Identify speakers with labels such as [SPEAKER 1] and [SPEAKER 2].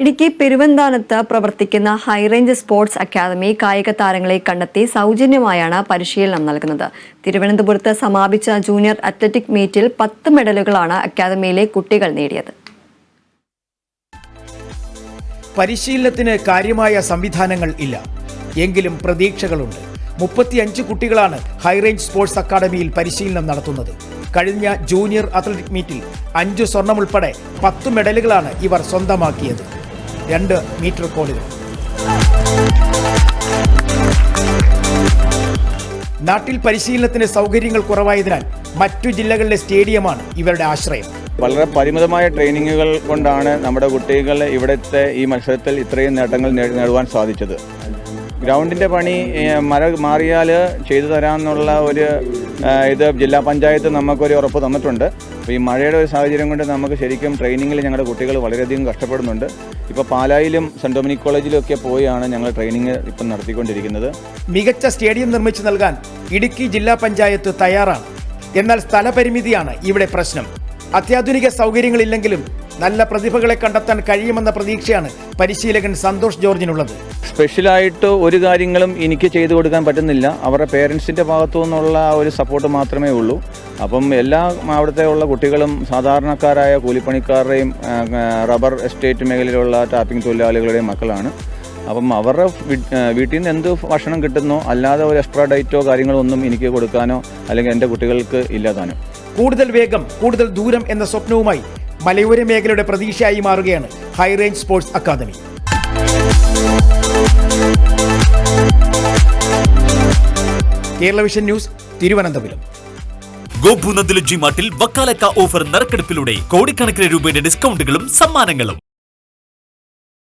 [SPEAKER 1] ഇടുക്കി പെരുവന്താനത്ത് പ്രവർത്തിക്കുന്ന high range sports academy കായിക താരങ്ങളെ കണ്ടെത്തി സൗജന്യമായാണ് പരിശീലനം നൽകുന്നത്. തിരുവനന്തപുരത്ത് സമാപിച്ച ജൂനിയർ അത്ലറ്റിക് മീറ്റിൽ പത്ത് മെഡലുകളാണ് അക്കാദമിയിലെ കുട്ടികൾ നേടിയത്.
[SPEAKER 2] പരിശീലനത്തിന് കാര്യമായ സംവിധാനങ്ങൾ ഇല്ല. എങ്കിലും പ്രതീക്ഷകളുണ്ട്. മുപ്പത്തിയഞ്ച് കുട്ടികളാണ് ഹൈറേഞ്ച് സ്പോർട്സ് അക്കാദമിയിൽ പരിശീലനം നടത്തുന്നത്. കഴിഞ്ഞ ജൂനിയർ അത്ലറ്റിക് മീറ്റിൽ അഞ്ച് സ്വർണമുൾപ്പെടെ പത്ത് മെഡലുകളാണ് ഇവർ സ്വന്തമാക്കിയത്. രണ്ട് മീറ്റർ കോളുകൾ നാട്ടിൽ പരിശീലനത്തിന് സൗകര്യങ്ങൾ കുറവായതിനാൽ മറ്റു ജില്ലകളിലെ സ്റ്റേഡിയമാണ് ഇവരുടെ ആശ്രയം.
[SPEAKER 3] വളരെ പരിമിതമായ ട്രെയിനിങ്ങുകൾ കൊണ്ടാണ് നമ്മുടെ കുട്ടികൾ ഇവിടുത്തെ ഈ മത്സരത്തിൽ ഇത്രയും നേട്ടങ്ങൾ നേടുവാൻ സാധിച്ചത്. ഗ്രൗണ്ടിന്റെ പണി മര മാറിയാൽ ചെയ്തു തരാമെന്നുള്ള ഒരു ഇത് ജില്ലാ പഞ്ചായത്ത് നമുക്കൊരു ഉറപ്പ് തന്നിട്ടുണ്ട്. അപ്പോൾ ഈ മഴയുടെ ഒരു സാഹചര്യം കൊണ്ട് നമുക്ക് ശരിക്കും ട്രെയിനിങ്ങിൽ ഞങ്ങളുടെ കുട്ടികൾ വളരെയധികം കഷ്ടപ്പെടുന്നുണ്ട്. ഇപ്പോൾ പാലായിലും സെന്റ് ഡൊമിനിക് കോളേജിലും ഒക്കെ പോയാണ് ഞങ്ങൾ ട്രെയിനിങ് ഇപ്പം നടത്തിക്കൊണ്ടിരിക്കുന്നത്.
[SPEAKER 2] മികച്ച സ്റ്റേഡിയം നിർമ്മിച്ചു നൽകാൻ ഇടുക്കി ജില്ലാ പഞ്ചായത്ത് തയ്യാറാണ്. എന്നാൽ സ്ഥലപരിമിതിയാണ് ഇവിടെ പ്രശ്നം. അത്യാധുനിക സൗകര്യങ്ങളില്ലെങ്കിലും നല്ല പ്രതിഭകളെ കണ്ടെത്താൻ കഴിയുമെന്ന പ്രതീക്ഷയാണ് പരിശീലകൻ സന്തോഷ് ജോർജിനുള്ളത്.
[SPEAKER 3] സ്പെഷ്യലായിട്ട് ഒരു കാര്യങ്ങളും എനിക്ക് ചെയ്തു കൊടുക്കാൻ പറ്റുന്നില്ല. അവരുടെ പേരൻസിന്റെ ഭാഗത്തു നിന്നുള്ള ആ ഒരു സപ്പോർട്ട് മാത്രമേ ഉള്ളൂ. അപ്പം എല്ലാ അവിടുത്തെ ഉള്ള കുട്ടികളും സാധാരണക്കാരായ കൂലിപ്പണിക്കാരുടെയും റബ്ബർ എസ്റ്റേറ്റ് മേഖലയിലുള്ള ടാപ്പിംഗ് തൊഴിലാളികളുടെയും മക്കളാണ്. അപ്പം അവരുടെ വീട്ടിൽ നിന്ന് എന്ത് ഭക്ഷണം കിട്ടുന്നോ അല്ലാതെ ഒരു എക്സ്ട്രാ ഡയറ്റോ കാര്യങ്ങളോ ഒന്നും എനിക്ക് കൊടുക്കാനോ അല്ലെങ്കിൽ എന്റെ കുട്ടികൾക്ക് ഇല്ലാതാനോ
[SPEAKER 2] കൂടുതൽ വേഗം കൂടുതൽ ദൂരം എന്ന സ്വപ്നവുമായി മലയോര മേഖലയുടെ പ്രതീക്ഷയായി മാറുകയാണ് high range sports academy Kerala vision news Thiruvananthapuram.
[SPEAKER 4] ഗോപുനന്ദിലെ G മാർട്ടിൽ വക്കാലക്ക ഓഫർ നറുക്കെടുപ്പിലൂടെ കോടിക്കണക്കിന് രൂപയുടെ ഡിസ്കൗണ്ടുകളും സമ്മാനങ്ങളും.